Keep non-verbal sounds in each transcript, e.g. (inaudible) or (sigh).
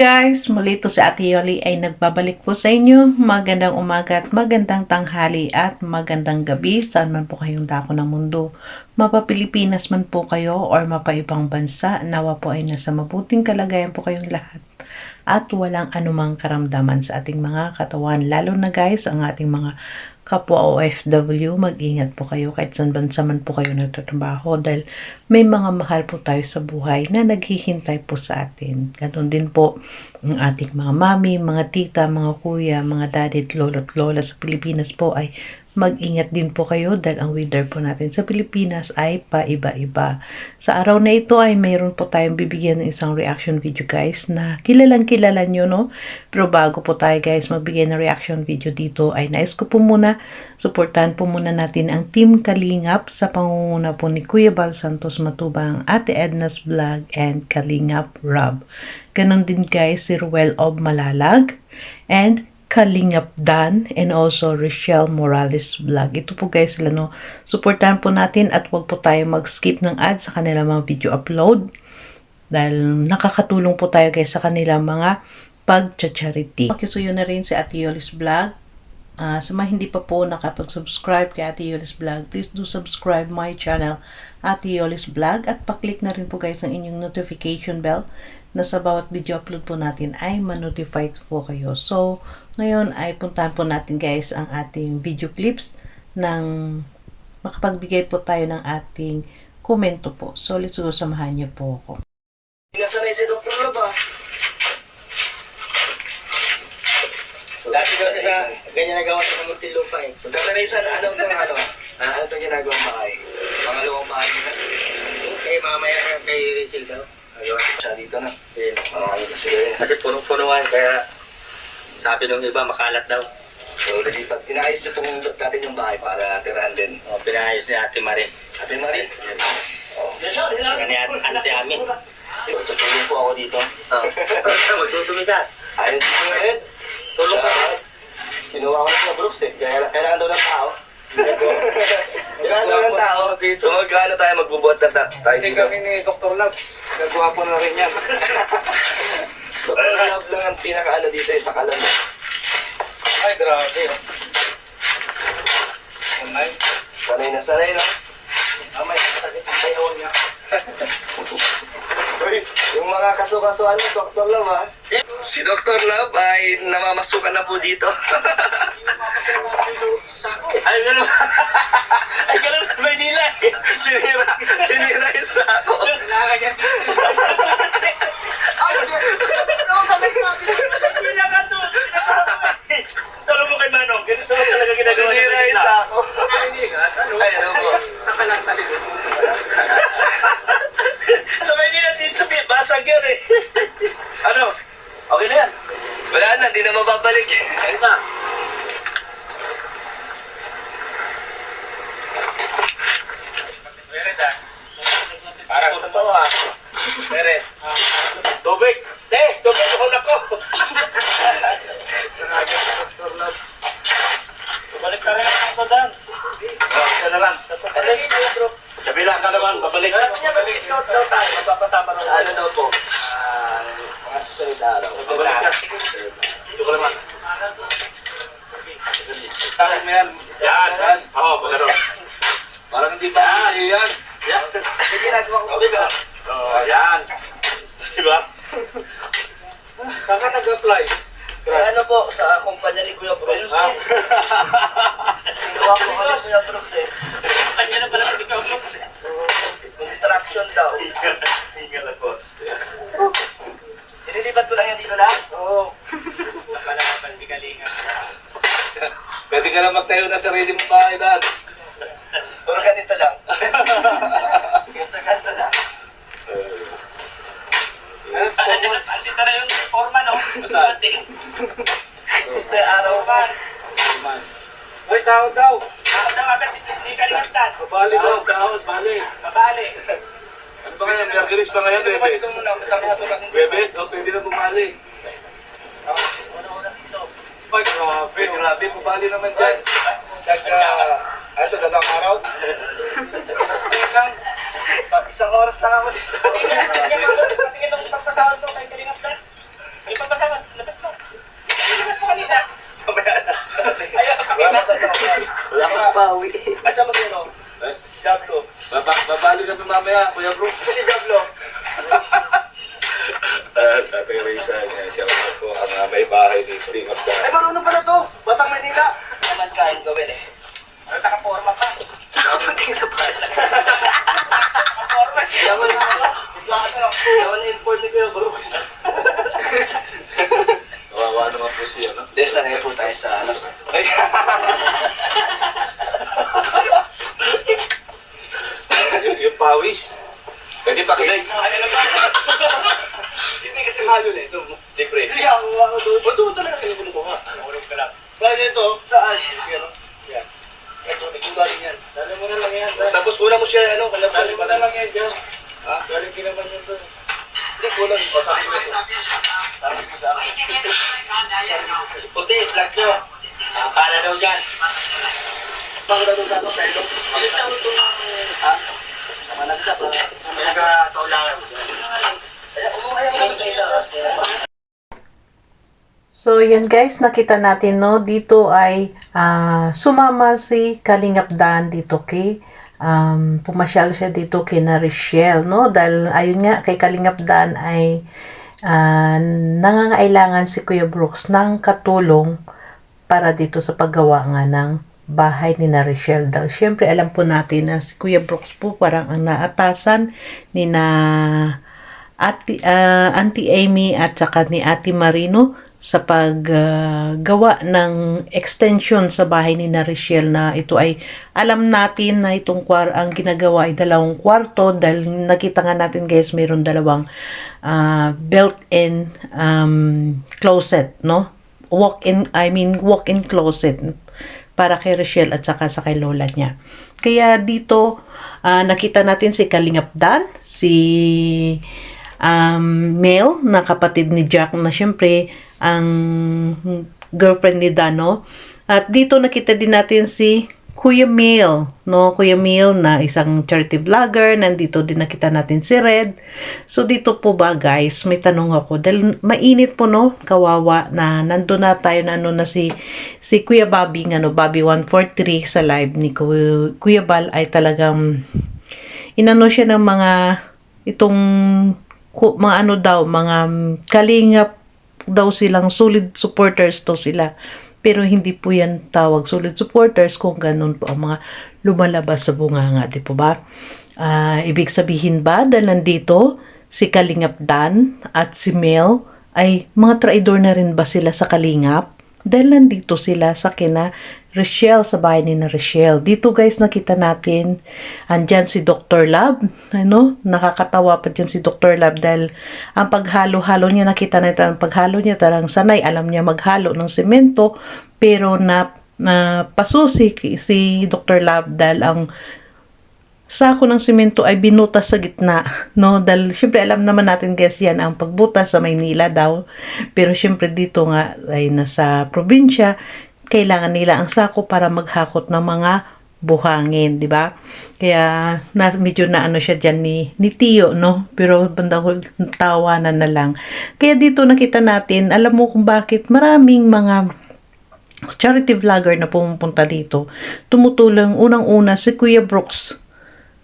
Guys! Muli to si Ate Yoli ay nagbabalik po sa inyo. Magandang umaga at magandang tanghali at magandang gabi saan man po kayong dako ng mundo. Mapa Pilipinas man po kayo or mapa ibang bansa, nawa po ay nasa mabuting kalagayan po kayong lahat. At walang anumang karamdaman sa ating mga katawan. Lalo na guys, ang ating mga kapwa OFW, mag-ingat po kayo kahit saan bansa man po kayo nagtatrabaho dahil may mga mahal po tayo sa buhay na naghihintay po sa atin. Ganon din po ang ating mga mami, mga tita, mga kuya, mga daddy at lolo at lola sa Pilipinas po ay mag-ingat din po kayo dahil ang weather po natin sa Pilipinas ay paiba-iba. Sa araw na ito ay mayroon po tayong bibigyan ng isang reaction video guys na kilalang kilala nyo no. Pero bago po tayo guys magbigay ng reaction video dito ay nais ko po muna suportahan po muna natin ang Team Kalingap sa pangunguna po ni Kuya Bal Santos Matubang, Ate Edna's Vlog and Kalingap Rob. Ganon din guys si Ruel of Malalag and Kalingap Dan and also Rochelle Morales Vlog. Ito po guys sila no. Suportahan po natin at wag po tayo mag-skip ng ads sa kanilang mga video upload. Dahil nakakatulong po tayo guys sa kanilang mga pag-charity. Pakisuyo na rin si Ate Yolis Vlog. Ah, sa mga hindi pa po nakapag-subscribe kay Ate Yolis Vlog, please do subscribe my channel Ate Yolis Vlog at paklik na rin po guys ang inyong notification bell na sa bawat video upload po natin ay ma-notified po kayo. So, ngayon ay puntahan po natin guys ang ating video clips ng makapagbigay po tayo ng ating komento po. So, let's go samahan niyo po ako. Nasanay si Dr. Lab ah. Dati ko sa ganyan nagawa sa Muntinlupa eh. So, nasanay sa ano itong ano? Ano itong ginagawang bahay? Pangalawang bahay nila. Kay mamaya kay Rizal daw. Nagawa siya dito na. Eh, Oo, ano kasi yun. Kasi puno-punuan kaya sabi nung iba makalat daw. So, nalipat. Inaayos itong natin yung bahay para tirahan din. O, pinayos ni Ate Marie. Ate Marie. Oh. Saka ni Ate Ate Ami. Tutulong po ako dito. Oh. (laughs) Magtutumi ka. Ayos ko ngayon. Tulong ka. Kinuha ko na sa Brooks eh. Kaya kailangan daw ng tao. (laughs) kailangan daw ng tao. So magkano tayo magbubuhat na ta- tayo Hindi dito? kami ni Dr. Love. Nagawa po na rin yan. Love lang ang pinaka-ano dito sa kalan. Ay, grabe. oh. Ay, Sanay na sanay no? amay, sakit ang sayaw niya. Yung mga kasukasuan ni Dr. Love ha? Si Dr. Love ay namamasukan na po dito. Ay, gano'n. (laughs) Ay, gano'n. Maynila eh. sinira, sinira yung sako. Kailangan niya. Talo mo kay Manong. Ganito mo talaga ginagawa Sinira yung sako. Ay, hindi nga. Ano? Ay, ano po? Nakalang kasi doon. Sa Maynila din sa basag yan eh. Ano? Okay na yan. Wala na, di na mababalik. Ayun na. Meron ah. Parang totoo ah. Meron. Tubig. Eh, tubig ako na ko. Dr. Love. Balik ka rin ako Dan. Oh, isa na lang. Sa bilang ka naman, babalik. Alam niya, tayo. Magpapasama Sa ano daw po? Ah, mga susunod na araw. Babalik ka. Dito ko naman. Talag mo yan. Yan. Yan. Oo, pagkano. Parang hindi pa Yan. yan. Yan. Hindi ginagawa ko. Sabi ka. Oh, yan. Diba? Saan ka nag-apply? Eh, ano po, sa kumpanya ni Kuya Brooks. Ah. Kinuha ko kami Kuya Brooks eh. Kanya na pala kasi kamuks. Construction daw. Hingal ako. Inilipat ko lang yan dito lang. Oo. Napalaman si Kalinga. Pwede ka na magtayo na sarili mong bahay dad. Puro ganito lang. ganito, ganito lang. Andito na, yung forma, no? Dating. Gusto yung araw man. Ay, sahod daw. Ako daw agad, hindi kalimatan. Babali daw. Sahod, bali. Babali. Ano ba kaya? Merkulis pa ngayon, Bebes? Bebes, o pwede na bumali. Grabe, grabe. Pabali naman dyan. Nag, uh, ito, dalawang araw. Stay lang. Isang oras lang ako dito. Tingin ako pagpasahan ko kay Kalingas na. Ay, pagpasahan. Labas mo. Labas mo kanina. Mamaya na. Ayun, kakita. Wala kang bawi. Asa mo sino? Jablo. Babali kami mamaya, Kuya Bro. Si Jablo. Uh, Tatay Reza niya, siya po ang uh, may bahay ni Spring of the... Ay, marunong pala to. Batang Manila. Naman kain gawin eh. Ano, nakaporma pa. Tingin sa pala. (laughs) Nakaporma. Yawan na ako. Ka na. Na import ni Kuya Brooks. (laughs) Kawawa naman po siya, no? Des, sanay po tayo sa ano. Ay. (laughs) yung, yung pawis. Pwede pa Ay, ano ba? Mahalo na ito. Libre. Hindi ako ako doon. Ba't doon talaga kayo kumukuha? Nakulog ka lang. Kaya ito, saan? Yan. Yan. Ito, ito galing yan. Dali mo na lang yan. Tapos una mo siya, ano, kalaban. Dali mo na lang yan dyan. Ha? Galing ka naman yun doon. Hindi, kulang. Patakin mo ito. Tapos mo sa akin. Puti, vlog nyo. Ah, Para daw dyan. Para daw dyan, pero. Alis na ito. Ha? Sama na kita, para. Nagkataulangan. Kaya, umuhay mo sa ito. So, yan guys, nakita natin, no, dito ay ah, sumama si Kalingap Dan dito kay um, pumasyal siya dito kay na Richelle, no, dahil ayun nga, kay Kalingap Dan ay ah, nangangailangan si Kuya Brooks ng katulong para dito sa paggawa nga ng bahay ni na Richelle. Dahil syempre alam po natin na si Kuya Brooks po parang ang naatasan ni na Ate, ah, Auntie Amy at saka ni Ate Marino sa paggawa ng extension sa bahay ni na Richelle na ito ay alam natin na itong kwar ang ginagawa ay dalawang kwarto dahil nakita nga natin guys mayroon dalawang ah, built-in um, closet no walk-in I mean walk-in closet para kay Rochelle at saka sa kay lola niya. Kaya dito ah, nakita natin si Kalingap Dan, si um, Mel na kapatid ni Jack na syempre ang girlfriend ni Dano. At dito nakita din natin si Kuya Mel, no? Kuya Mel na isang charity vlogger. Nandito din nakita natin si Red. So dito po ba guys, may tanong ako. Dahil mainit po no, kawawa na nandun na tayo na ano na si si Kuya Bobby, ano, Bobby 143 sa live ni Kuya, Kuya Bal ay talagang inano siya ng mga itong mga ano daw, mga kalingap daw silang solid supporters daw sila. Pero hindi po yan tawag solid supporters kung ganun po ang mga lumalabas sa bunganga, di po ba? Ah, ibig sabihin ba dahil nandito si Kalingap Dan at si Mel ay mga traidor na rin ba sila sa Kalingap? Dahil nandito sila sa kina Rochelle, sa bahay ni na Rochelle. Dito guys, nakita natin, andyan si Dr. Lab. Ano? Nakakatawa pa dyan si Dr. Lab dahil ang paghalo-halo niya, nakita natin ang paghalo niya, tarang sanay, alam niya maghalo ng semento, pero na, na paso si, si Dr. Lab dahil ang sako ng simento ay binutas sa gitna, no? Dahil syempre alam naman natin guys yan ang pagbutas sa Maynila daw. Pero syempre dito nga ay nasa probinsya, kailangan nila ang sako para maghakot ng mga buhangin, di ba? Kaya na, medyo na ano siya diyan ni, ni Tio, no? Pero bandang tawanan na lang. Kaya dito nakita natin, alam mo kung bakit maraming mga charity vlogger na pumupunta dito. Tumutulong unang-una si Kuya Brooks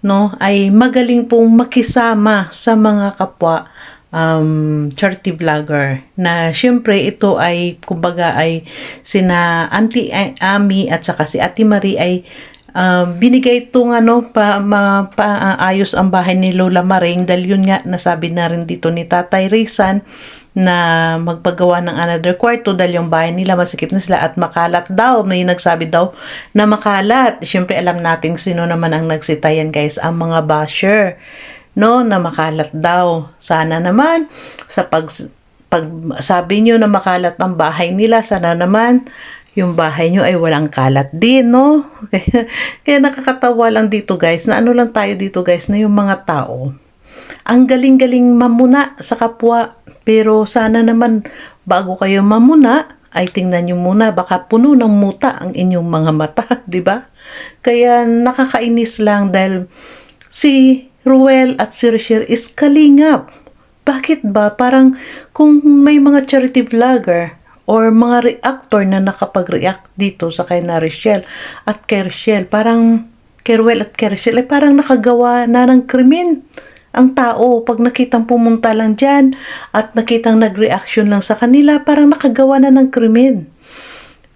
no ay magaling pong makisama sa mga kapwa um, charity vlogger na syempre ito ay kumbaga ay sina Auntie Ami at saka si Ate Marie ay um, binigay itong ano pa, ma, paayos ang bahay ni Lola Maring dahil yun nga nasabi na rin dito ni Tatay Rizan na magpagawa ng another kwarto dahil yung bahay nila masikip na sila at makalat daw. May nagsabi daw na makalat. Siyempre alam natin sino naman ang nagsitayan guys, ang mga basher. No, na makalat daw. Sana naman sa pag pag sabi nyo na makalat ang bahay nila, sana naman yung bahay nyo ay walang kalat din, no? Kaya, (laughs) kaya nakakatawa lang dito guys, na ano lang tayo dito guys, na yung mga tao, ang galing-galing mamuna sa kapwa. Pero sana naman bago kayo mamuna, ay tingnan nyo muna baka puno ng muta ang inyong mga mata, (laughs) 'di ba? Kaya nakakainis lang dahil si Ruel at si Rochelle is kalingap. Bakit ba? Parang kung may mga charity vlogger or mga reactor na nakapag-react dito sa kay na Rochelle at kay Rochelle, parang kay Ruel at kay Rachel, ay parang nakagawa na ng krimen ang tao pag nakitang pumunta lang dyan at nakitang nag-reaction lang sa kanila, parang nakagawa na ng krimen.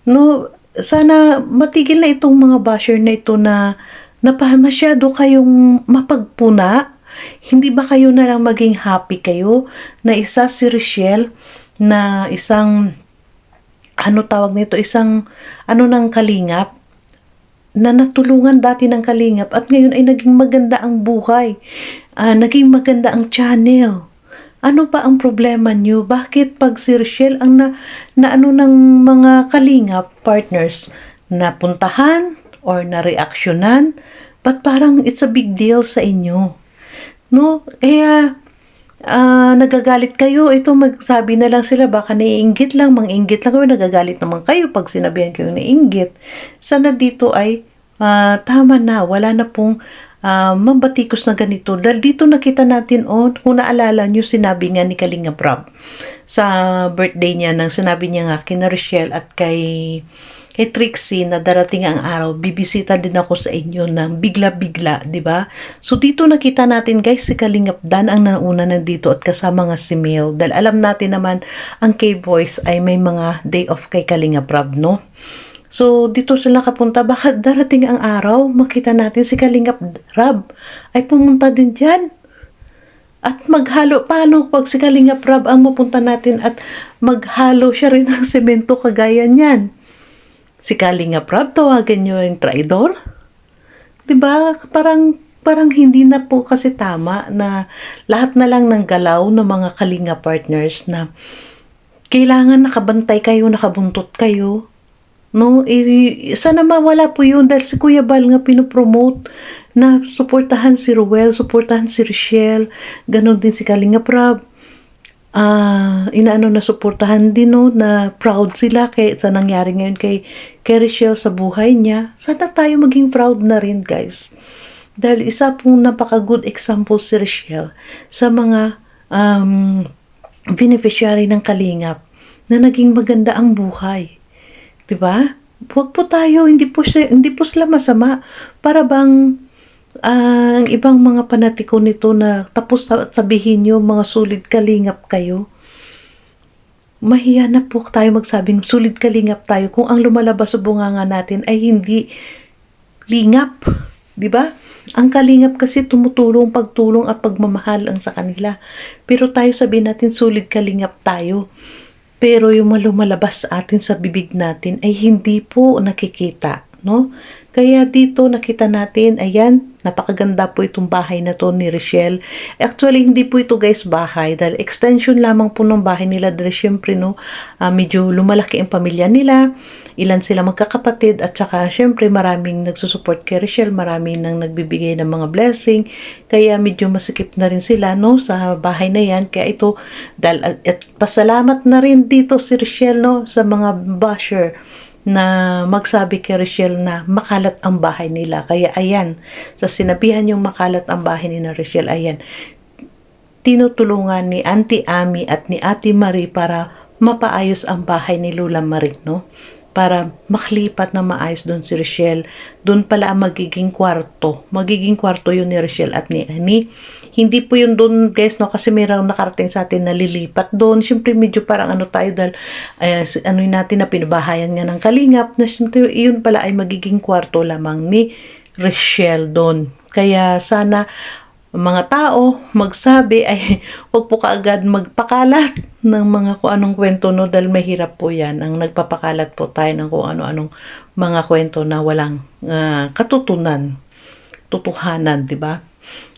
No, sana matigil na itong mga basher na ito na napa masyado kayong mapagpuna. Hindi ba kayo na lang maging happy kayo na isa si Rochelle na isang ano tawag nito, isang ano ng kalingap na natulungan dati ng kalingap at ngayon ay naging maganda ang buhay. Ah, naging maganda ang channel. Ano ba ang problema niyo? Bakit pag si Rochelle ang na, na ano ng mga kalingap partners na puntahan or na reaksyonan, ba't parang it's a big deal sa inyo? No? Kaya ah, nagagalit kayo, ito magsabi na lang sila, baka naiinggit lang, manginggit lang kayo, nagagalit naman kayo pag sinabihan kayo naiinggit. Sana dito ay ah, tama na, wala na pong ah, mambatikos na ganito. Dahil dito nakita natin, oh, kung naalala nyo, sinabi nga ni Kalinga Prab sa birthday niya, nang sinabi niya nga kina Rochelle at kay kay Trixie na darating ang araw, bibisita din ako sa inyo ng bigla-bigla, di ba? So dito nakita natin guys, si Kalingap Dan ang nauna nandito at kasama nga si Mel. Dahil alam natin naman, ang K-Boys ay may mga day off kay Kalingap Rob, no? So, dito sila kapunta. Baka darating ang araw, makita natin si Kalingap Rab ay pumunta din dyan. At maghalo, paano pag si Kalingap Rab ang mapunta natin at maghalo siya rin ng semento kagaya niyan? Si Kalingap Rab, tawagan niyo yung traidor? ba? Parang parang hindi na po kasi tama na lahat na lang ng galaw ng mga kalinga partners na kailangan nakabantay kayo, nakabuntot kayo. No, eh, sana mawala po yun dahil si Kuya Bal nga pinopromote na suportahan si Ruel, suportahan si Rochelle, ganon din si Kalinga Prab. Ah, inaano na suportahan din no na proud sila kay sa nangyari ngayon kay kay Rochelle sa buhay niya. Sana tayo maging proud na rin, guys. Dahil isa pong napaka-good example si Rochelle sa mga um, beneficiary ng kalingap na naging maganda ang buhay. 'Di ba? Huwag po tayo, hindi po siya, hindi po sila masama. Para bang ang ibang mga panatiko nito na tapos sa- sabihin nyo mga sulit kalingap kayo. Mahiya na po tayo magsabing sulit kalingap tayo kung ang lumalabas sa bunganga natin ay hindi lingap. 'Di ba? Ang kalingap kasi tumutulong, pagtulong at pagmamahal ang sa kanila. Pero tayo sabihin natin sulit kalingap tayo. Pero yung mga lumalabas sa atin sa bibig natin ay hindi po nakikita, no? Kaya dito nakita natin, ayan, napakaganda po itong bahay na to ni Rochelle. Actually, hindi po ito guys bahay. Dahil extension lamang po ng bahay nila. Dahil syempre no, ah, medyo lumalaki ang pamilya nila, ilan sila magkakapatid. At saka syempre maraming nagsusupport kay Rochelle, maraming nang nagbibigay ng mga blessing, kaya medyo masikip na rin sila no sa bahay na yan. Kaya ito, dahil at, at pasalamat na rin dito si Rochelle no sa mga basher na magsabi kay Rochelle na makalat ang bahay nila. Kaya ayan, sa sinabihan yung makalat ang bahay ni na Rochelle, ayan, tinutulungan ni Auntie Ami at ni Ate Marie para mapaayos ang bahay ni Lula Marie, no? Para maklipat na maayos doon si Rochelle. Doon pala ang magiging kwarto. Magiging kwarto yun ni Rochelle at ni Annie. Hindi po yun doon, guys, no? Kasi mayroong nakarating sa atin na lilipat doon. Siyempre, medyo parang ano tayo dahil si- ano natin na pinabahayan nga ng kalingap na siyempre, yun pala ay magiging kwarto lamang ni Rochelle doon. Kaya sana mga tao magsabi ay (laughs) huwag po kaagad magpakalat ng mga kung anong kwento no? Dahil mahirap po yan. Ang nagpapakalat po tayo ng kung ano-anong mga kwento na walang ah, katutunan tutuhanan di ba?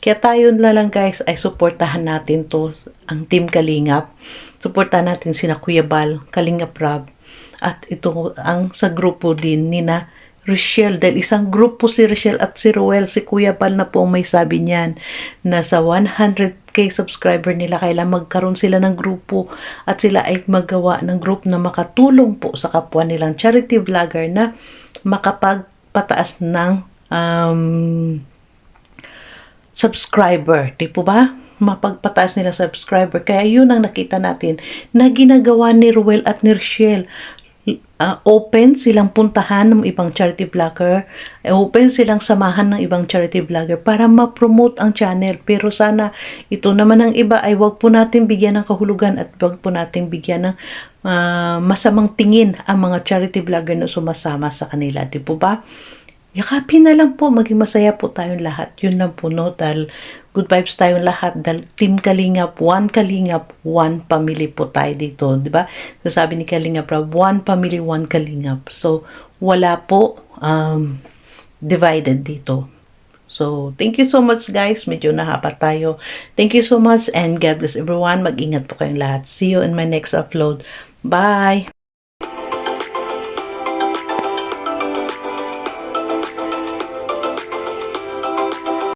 Kaya tayo na lang guys ay suportahan natin to ang team Kalingap. Suportahan natin sina Kuya Bal Kalingap Rab at ito ang sa grupo din ni na Rochelle, dahil isang grupo si Rochelle at si Ruel, si Kuya Pal na po may sabi niyan, na sa 100k subscriber nila, kailan magkaroon sila ng grupo at sila ay magawa ng group na makatulong po sa kapwa nilang charity vlogger na makapagpataas ng um, subscriber. Di po ba? Mapagpataas nila subscriber. Kaya yun ang nakita natin na ginagawa ni Ruel at ni Rochelle. Ah, open silang puntahan ng ibang charity vlogger, eh, open silang samahan ng ibang charity vlogger para ma-promote ang channel. Pero sana ito naman ang iba ay wag po natin bigyan ng kahulugan at wag po natin bigyan ng ah, masamang tingin ang mga charity vlogger na sumasama sa kanila. Di po ba? Yakapin na lang po, maging masaya po tayong lahat. Yun lang po, no? Dahil good vibes tayong lahat. Dahil Team Kalingap, one Kalingap, one family po tayo dito. Di ba? So, sabi ni Kalingap Rob, one family, one Kalingap. So, wala po um, divided dito. So, thank you so much guys. Medyo nahapa tayo. Thank you so much and God bless everyone. Mag-ingat po kayong lahat. See you in my next upload. Bye!